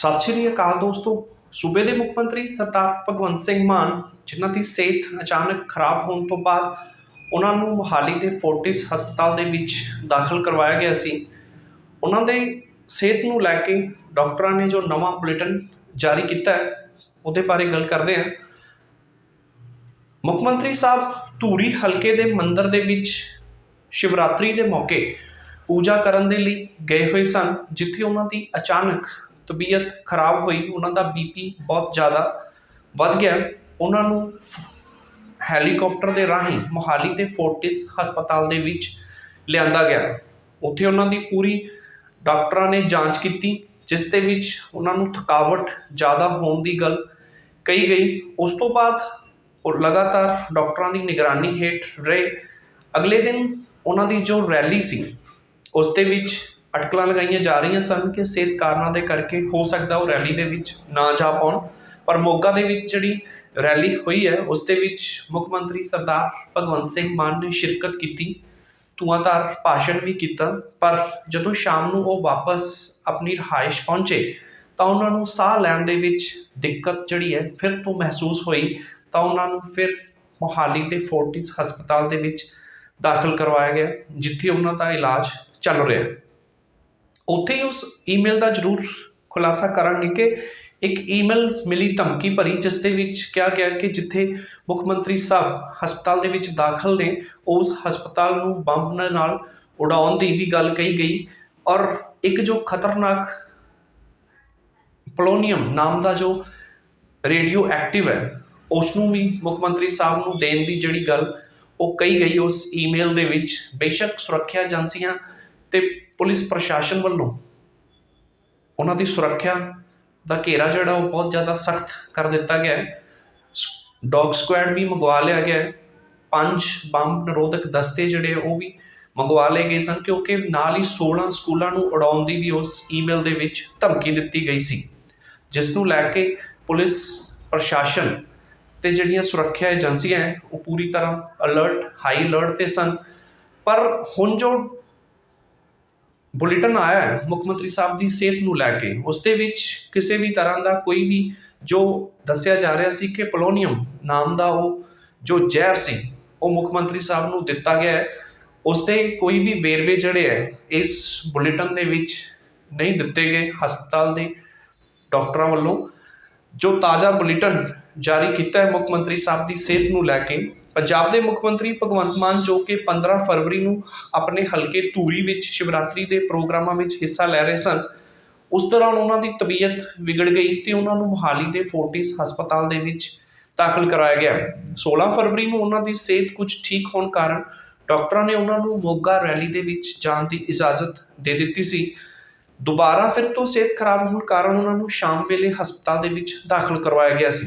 ਸਤਿ ਸ਼੍ਰੀ ਅਕਾਲ ਦੋਸਤੋ। ਸੂਬੇ ਦੇ ਮੁੱਖ ਮੰਤਰੀ ਸਰਦਾਰ ਭਗਵੰਤ ਸਿੰਘ ਮਾਨ, ਜਿਨ੍ਹਾਂ ਦੀ ਸਿਹਤ ਅਚਾਨਕ ਖਰਾਬ ਹੋਣ ਤੋਂ ਬਾਅਦ ਉਹਨਾਂ ਨੂੰ ਮੋਹਾਲੀ ਦੇ ਫੋਰਟਿਸ ਹਸਪਤਾਲ ਦੇ ਵਿੱਚ ਦਾਖਲ ਕਰਵਾਇਆ ਗਿਆ ਸੀ। ਉਹਨਾਂ ਦੇ ਸਿਹਤ ਨੂੰ ਲੈ ਕੇ ਡਾਕਟਰਾਂ ਨੇ ਜੋ ਨਵਾਂ ਬੁਲੇਟਿਨ ਜਾਰੀ ਕੀਤਾ ਹੈ, ਉਹਦੇ ਬਾਰੇ ਗੱਲ ਕਰਦੇ ਹਾਂ। ਮੁੱਖ ਮੰਤਰੀ ਸਾਹਿਬ, ਧੂਰੀ ਹਲਕੇ ਦੇ ਮੰਦਰ ਦੇ ਵਿੱਚ ਸ਼ਿਵਰਾਤਰੀ ਦੇ ਮੌਕੇ ਪੂਜਾ ਕਰਨ ਦੇ ਲਈ ਗਏ ਹੋਏ ਸਨ, ਜਿੱਥੇ ਉਹਨਾਂ ਦੀ ਅਚਾਨਕ ਤਬੀਅਤ ਖਰਾਬ ਹੋਈ, ਉਹਨਾਂ ਦਾ ਬੀਪੀ ਬਹੁਤ ਜ਼ਿਆਦਾ ਵੱਧ ਗਿਆ। ਉਹਨਾਂ ਨੂੰ ਫ- ਹੈਲੀਕਾਪਟਰ ਦੇ ਰਾਹੀਂ ਮੋਹਾਲੀ ਦੇ ਫੋਰਟਿਸ ਹਸਪਤਾਲ ਦੇ ਵਿੱਚ ਲਿਆਂਦਾ ਗਿਆ। ਉੱਥੇ ਉਹਨਾਂ ਦੀ ਪੂਰੀ ਡਾਕਟਰਾਂ ਨੇ ਜਾਂਚ ਕੀਤੀ, ਜਿਸ ਦੇ ਵਿੱਚ ਉਹਨਾਂ ਨੂੰ ਥਕਾਵਟ ਜ਼ਿਆਦਾ ਹੋਣ ਦੀ ਗੱਲ ਕਹੀ ਗਈ। ਉਸ ਤੋਂ ਬਾਅਦ ਉਹ ਲਗਾਤਾਰ ਡਾਕਟਰਾਂ ਦੀ ਨਿਗਰਾਨੀ ਹੇਠ ਰਹੇ। ਅਗਲੇ ਦਿਨ ਉਹਨਾਂ ਦੀ ਜੋ ਰੈਲੀ ਸੀ, ਉਸ ਦੇ ਵਿੱਚ ਅਟਕਲਾਂ ਲਗਾਈਆਂ ਜਾ ਰਹੀਆਂ ਸਨ ਕਿ ਸਿਹਤ ਕਾਰਨਾਂ ਦੇ ਕਰਕੇ ਹੋ ਸਕਦਾ ਉਹ ਰੈਲੀ ਦੇ ਵਿੱਚ ਨਾ ਜਾ ਪਾਉਣ। ਪਰ ਮੋਗਾ ਦੇ ਵਿੱਚ ਜਿਹੜੀ ਰੈਲੀ ਹੋਈ ਹੈ, ਉਸ ਦੇ ਵਿੱਚ ਮੁੱਖ ਮੰਤਰੀ ਸਰਦਾਰ ਭਗਵੰਤ ਸਿੰਘ ਮਾਨ ਨੇ ਸ਼ਿਰਕਤ ਕੀਤੀ, ਧੂਆਂਧਾਰ ਭਾਸ਼ਣ ਵੀ ਕੀਤਾ। ਪਰ ਜਦੋਂ ਸ਼ਾਮ ਨੂੰ ਉਹ ਵਾਪਸ ਆਪਣੀ ਰਿਹਾਇਸ਼ ਪਹੁੰਚੇ, ਤਾਂ ਉਹਨਾਂ ਨੂੰ ਸਾਹ ਲੈਣ ਦੇ ਵਿੱਚ ਦਿੱਕਤ ਜਿਹੜੀ ਹੈ ਫਿਰ ਤੋਂ ਮਹਿਸੂਸ ਹੋਈ। ਤਾਂ ਉਹਨਾਂ ਨੂੰ ਫਿਰ ਮੋਹਾਲੀ ਦੇ ਫੋਰਟਿਸ ਹਸਪਤਾਲ ਦੇ ਵਿੱਚ ਦਾਖਲ ਕਰਵਾਇਆ ਗਿਆ, ਜਿੱਥੇ ਉਹਨਾਂ ਦਾ ਇਲਾਜ ਚੱਲ ਰਿਹਾ। ਹੈ ਉੱਥੇ ਹੀ ਉਸ ਈਮੇਲ ਦਾ ਜ਼ਰੂਰ ਖੁਲਾਸਾ ਕਰਾਂਗੇ ਕਿ ਇੱਕ ਈਮੇਲ ਮਿਲੀ ਧਮਕੀ ਭਰੀ, ਜਿਸ ਦੇ ਵਿੱਚ ਕਿਹਾ ਗਿਆ ਕਿ ਜਿੱਥੇ ਮੁੱਖ ਮੰਤਰੀ ਸਾਹਿਬ ਹਸਪਤਾਲ ਦੇ ਵਿੱਚ ਦਾਖਲ ਨੇ, ਉਸ ਹਸਪਤਾਲ ਨੂੰ ਬੰਬ ਨਾਲ ਉਡਾਉਣ ਦੀ ਵੀ ਗੱਲ ਕਹੀ ਗਈ। ਔਰ ਇੱਕ ਜੋ ਖਤਰਨਾਕ ਪਲੋਨੀਅਮ ਨਾਮ ਦਾ ਜੋ ਰੇਡੀਓ ਐਕਟਿਵ ਹੈ ਉਸ ਨੂੰ ਵੀ ਮੁੱਖ ਮੰਤਰੀ ਸਾਹਿਬ ਨੂੰ ਦੇਣ ਦੀ ਜਿਹੜੀ ਗੱਲ ਉਹ ਕਹੀ ਗਈ ਉਸ ਈਮੇਲ ਦੇ ਵਿੱਚ। ਬੇਸ਼ੱਕ ਸੁਰੱਖਿਆ ਏਜੰਸੀਆਂ ਤੇ ਪੁਲਿਸ ਪ੍ਰਸ਼ਾਸਨ ਵੱਲੋਂ ਉਹਨਾਂ ਦੀ ਸੁਰੱਖਿਆ ਦਾ ਘੇਰਾ ਜਿਹੜਾ ਉਹ ਬਹੁਤ ਜ਼ਿਆਦਾ ਸਖਤ ਕਰ ਦਿੱਤਾ ਗਿਆ ਡੋਗ ਸਕੁਐਡ ਵੀ ਮੰਗਵਾ ਲਿਆ ਗਿਆ ਪੰਜ ਬੰਬ ਨਿਰੋਧਕ ਦਸਤੇ ਜਿਹੜੇ ਉਹ ਵੀ ਮੰਗਵਾ ਲਏ ਗਏ ਸਨ ਕਿਉਂਕਿ ਨਾਲ ਹੀ 16 ਸਕੂਲਾਂ ਨੂੰ ਉਡਾਉਣ ਦੀ ਵੀ ਉਸ ਈਮੇਲ ਦੇ ਵਿੱਚ ਧਮਕੀ ਦਿੱਤੀ ਗਈ ਸੀ। ਜਿਸ ਨੂੰ ਲੈ ਕੇ ਪੁਲਿਸ ਪ੍ਰਸ਼ਾਸਨ ਤੇ ਜਿਹੜੀਆਂ ਸੁਰੱਖਿਆ ਏਜੰਸੀਆਂ ਹੈ, ਉਹ ਪੂਰੀ ਤਰ੍ਹਾਂ ਅਲਰਟ ਹਾਈ ਅਲਰਟ ਤੇ ਸਨ। ਪਰ ਹੁਣ ਜੋ ਬੁਲੇਟਿਨ ਆਇਆ ਹੈ ਮੁੱਖ ਮੰਤਰੀ ਸਾਹਿਬ ਦੀ ਸਿਹਤ ਨੂੰ ਲੈ ਕੇ। ਉਸ ਦੇ ਵਿੱਚ ਕਿਸੇ ਵੀ ਤਰ੍ਹਾਂ ਦਾ ਕੋਈ ਵੀ ਜੋ ਦੱਸਿਆ ਜਾ ਰਿਹਾ ਸੀ ਕਿ ਪੋਲੋਨੀਅਮ ਨਾਮ ਦਾ ਉਹ ਜੋ ਜ਼ਹਿਰ ਸੀ, ਉਹ ਮੁੱਖ ਮੰਤਰੀ ਸਾਹਿਬ ਨੂੰ ਦਿੱਤਾ ਗਿਆ ਹੈ। ਉਸ ਦੇ ਕੋਈ ਵੀ ਵੇਰਵੇ ਜਿਹੜੇ ਹੈ, ਇਸ ਬੁਲੇਟਿਨ ਦੇ ਵਿੱਚ ਨਹੀਂ ਦਿੱਤੇ ਗਏ ਹਸਪਤਾਲ ਦੇ ਡਾਕਟਰਾਂ ਵੱਲੋਂ। ਜੋ ਤਾਜ਼ਾ ਬੁਲੇਟਿਨ ਜਾਰੀ ਕੀਤਾ ਹੈ ਮੁੱਖ ਮੰਤਰੀ ਸਾਹਿਬ ਦੀ ਸਿਹਤ ਨੂੰ ਲੈ ਕੇ ਪੰਜਾਬ ਦੇ ਮੁੱਖ ਮੰਤਰੀ ਭਗਵੰਤ ਮਾਨ, ਜੋ ਕਿ 15 ਫਰਵਰੀ ਨੂੰ ਆਪਣੇ ਹਲਕੇ ਧੂਰੀ ਵਿੱਚ ਸ਼ਿਵਰਾਤਰੀ ਦੇ ਪ੍ਰੋਗਰਾਮਾਂ ਵਿੱਚ ਹਿੱਸਾ ਲੈ ਰਹੇ ਸਨ, ਉਸ ਦੌਰਾਨ ਉਹਨਾਂ ਦੀ ਤਬੀਅਤ ਵਿਗੜ ਗਈ ਤੇ ਉਹਨਾਂ ਨੂੰ ਮੋਹਾਲੀ ਦੇ ਫੋਰਟਿਸ ਹਸਪਤਾਲ ਦੇ ਵਿੱਚ ਦਾਖਲ ਕਰਾਇਆ ਗਿਆ। 16 ਫਰਵਰੀ ਨੂੰ ਉਹਨਾਂ ਦੀ ਸਿਹਤ ਕੁਝ ਠੀਕ ਹੋਣ ਕਾਰਨ ਡਾਕਟਰਾਂ ਨੇ ਉਹਨਾਂ ਨੂੰ ਮੋਗਾ ਰੈਲੀ ਦੇ ਵਿੱਚ ਜਾਣ ਦੀ ਇਜਾਜ਼ਤ ਦੇ ਦਿੱਤੀ ਸੀ। ਦੁਬਾਰਾ ਫਿਰ ਤੋਂ ਸਿਹਤ ਖਰਾਬ ਹੋਣ ਕਾਰਨ ਉਹਨਾਂ ਨੂੰ ਸ਼ਾਮ ਵੇਲੇ ਹਸਪਤਾਲ ਦੇ ਵਿੱਚ ਦਾਖਲ ਕਰਵਾਇਆ ਗਿਆ ਸੀ।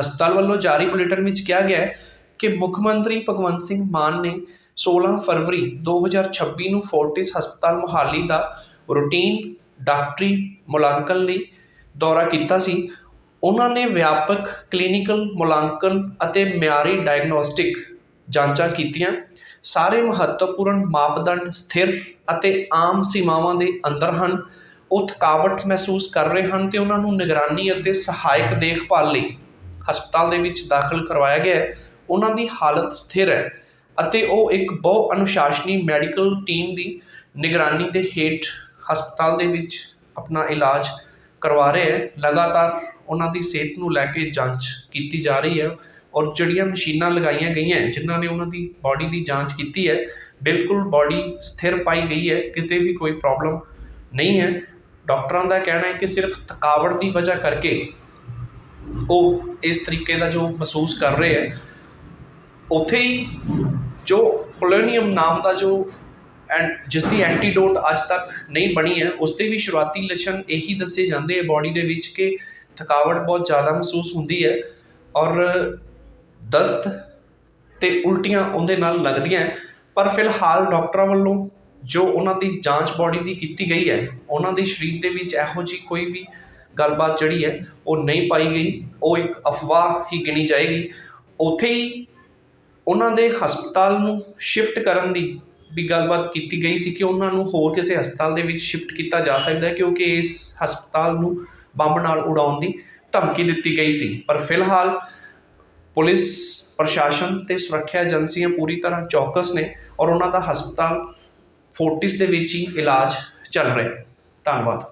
ਹਸਪਤਾਲ ਵੱਲੋਂ ਜਾਰੀ ਬੁਲੇਟਿਨ ਵਿੱਚ ਕਿਹਾ ਗਿਆ ਹੈ ਕਿ ਮੁੱਖ ਮੰਤਰੀ ਭਗਵੰਤ ਸਿੰਘ ਮਾਨ ਨੇ 16 ਫਰਵਰੀ 2026 ਨੂੰ ਫੋਰਟਿਸ ਹਸਪਤਾਲ ਮੋਹਾਲੀ ਦਾ ਰੂਟੀਨ, ਡਾਕਟਰੀ ਮੁਲਾਂਕਣ ਲਈ ਦੌਰਾ ਕੀਤਾ ਸੀ। ਉਹਨਾਂ ਨੇ ਵਿਆਪਕ ਕਲੀਨਿਕਲ ਮੁਲਾਂਕਣ ਅਤੇ ਮਿਆਰੀ ਡਾਇਗਨੋਸਟਿਕ ਜਾਂਚਾਂ ਕੀਤੀਆਂ। ਸਾਰੇ ਮਹੱਤਵਪੂਰਨ ਮਾਪਦੰਡ ਸਥਿਰ ਅਤੇ ਆਮ ਸੀਮਾਵਾਂ ਦੇ ਅੰਦਰ ਹਨ। ਉਹ ਥਕਾਵਟ ਮਹਿਸੂਸ ਕਰ ਰਹੇ ਹਨ ਤੇ ਉਹਨਾਂ ਨੂੰ ਨਿਗਰਾਨੀ ਅਤੇ ਸਹਾਇਕ ਦੇਖਭਾਲ ਲਈ ਹਸਪਤਾਲ ਦੇ ਵਿੱਚ ਦਾਖਲ ਕਰਵਾਇਆ ਗਿਆ ਹੈ। ਉਹਨਾਂ ਦੀ ਹਾਲਤ ਸਥਿਰ ਹੈ ਅਤੇ ਉਹ ਇੱਕ ਬਹੁ ਅਨੁਸ਼ਾਸਨੀ ਮੈਡੀਕਲ ਟੀਮ ਦੀ ਨਿਗਰਾਨੀ ਦੇ ਹੇਠ ਹਸਪਤਾਲ ਦੇ ਵਿੱਚ ਆਪਣਾ ਇਲਾਜ ਕਰਵਾ ਰਹੇ ਹੈ। ਲਗਾਤਾਰ ਉਹਨਾਂ ਦੀ ਸਿਹਤ ਨੂੰ ਲੈ ਕੇ ਜਾਂਚ ਕੀਤੀ ਜਾ ਰਹੀ ਹੈ ਔਰ ਜਿਹੜੀਆਂ ਮਸ਼ੀਨਾਂ ਲਗਾਈਆਂ ਗਈਆਂ ਹੈ, ਜਿਨ੍ਹਾਂ ਨੇ ਉਹਨਾਂ ਦੀ ਬਾਡੀ ਦੀ ਜਾਂਚ ਕੀਤੀ ਹੈ ਬਿਲਕੁਲ ਬਾਡੀ ਸਥਿਰ ਪਾਈ ਗਈ ਹੈ ਕਿਤੇ ਵੀ ਕੋਈ ਪ੍ਰੋਬਲਮ ਨਹੀਂ ਹੈ। ਡਾਕਟਰਾਂ ਦਾ ਕਹਿਣਾ ਹੈ ਕਿ ਸਿਰਫ ਥਕਾਵਟ ਦੀ ਵਜ੍ਹਾ ਕਰਕੇ ਉਹ ਇਸ ਤਰੀਕੇ ਦਾ ਜੋ ਮਹਿਸੂਸ ਕਰ ਰਹੇ ਹੈ ਉੱਥੇ ਹੀ ਜੋ ਪੋਲੋਨੀਅਮ ਨਾਮ ਦਾ ਜੋ ਐਂ- ਜਿਸ ਦੀ ਐਂਟੀਡੋਟ ਅੱਜ ਤੱਕ ਨਹੀਂ ਬਣੀ ਹੈ, ਉਸ ਦੇ ਵੀ ਸ਼ੁਰੂਆਤੀ ਲੱਛਣ ਇਹੀ ਦੱਸੇ ਜਾਂਦੇ ਹੈ ਬਾਡੀ ਦੇ ਵਿੱਚ ਕਿ ਥਕਾਵਟ ਬਹੁਤ ਜ਼ਿਆਦਾ ਮਹਿਸੂਸ ਹੁੰਦੀ ਹੈ ਔਰ ਦਸਤ ਤੇ ਉਲਟੀਆਂ ਉਹਦੇ ਨਾਲ ਲੱਗਦੀਆਂ ਪਰ ਫਿਲਹਾਲ ਡਾਕਟਰਾਂ ਵੱਲੋਂ ਜੋ ਉਹਨਾਂ ਦੀ ਜਾਂਚ ਬਾਡੀ ਦੀ ਕੀਤੀ ਗਈ ਹੈ, ਉਹਨਾਂ ਦੇ ਸਰੀਰ ਦੇ ਵਿੱਚ ਇਹੋ ਜਿਹੀ ਕੋਈ ਵੀ ਗੱਲਬਾਤ ਜਿਹੜੀ ਹੈ, ਉਹ ਨਹੀਂ ਪਾਈ ਗਈ। ਉਹ ਇੱਕ ਅਫਵਾਹ ਹੀ ਗਿਣੀ ਜਾਏਗੀ। ਉੱਥੇ ਹੀ ਉਹਨਾਂ ਦੇ ਹਸਪਤਾਲ ਨੂੰ ਸ਼ਿਫਟ ਕਰਨ ਦੀ ਵੀ ਗੱਲਬਾਤ ਕੀਤੀ ਗਈ ਸੀ ਕਿ ਉਹਨਾਂ ਨੂੰ ਹੋਰ ਕਿਸੇ ਹਸਪਤਾਲ ਦੇ ਵਿੱਚ ਸ਼ਿਫਟ ਕੀਤਾ ਜਾ ਸਕਦਾ ਹੈ ਕਿਉਂਕਿ ਇਸ ਹਸਪਤਾਲ ਨੂੰ ਬੰਬ ਨਾਲ ਉਡਾਉਣ ਦੀ ਧਮਕੀ ਦਿੱਤੀ ਗਈ ਸੀ। ਪਰ ਫਿਲਹਾਲ ਪੁਲਿਸ, ਪ੍ਰਸ਼ਾਸਨ ਤੇ ਸੁਰੱਖਿਆ ਏਜੰਸੀਆਂ ਪੂਰੀ ਤਰ੍ਹਾਂ ਚੌਕਸ ਨੇ ਔਰ ਉਹਨਾਂ ਦਾ ਹਸਪਤਾਲ ਫੋਰਟਿਸ ਦੇ ਵਿੱਚ ਹੀ ਇਲਾਜ ਚੱਲ ਰਿਹਾ ਧੰਨਵਾਦ।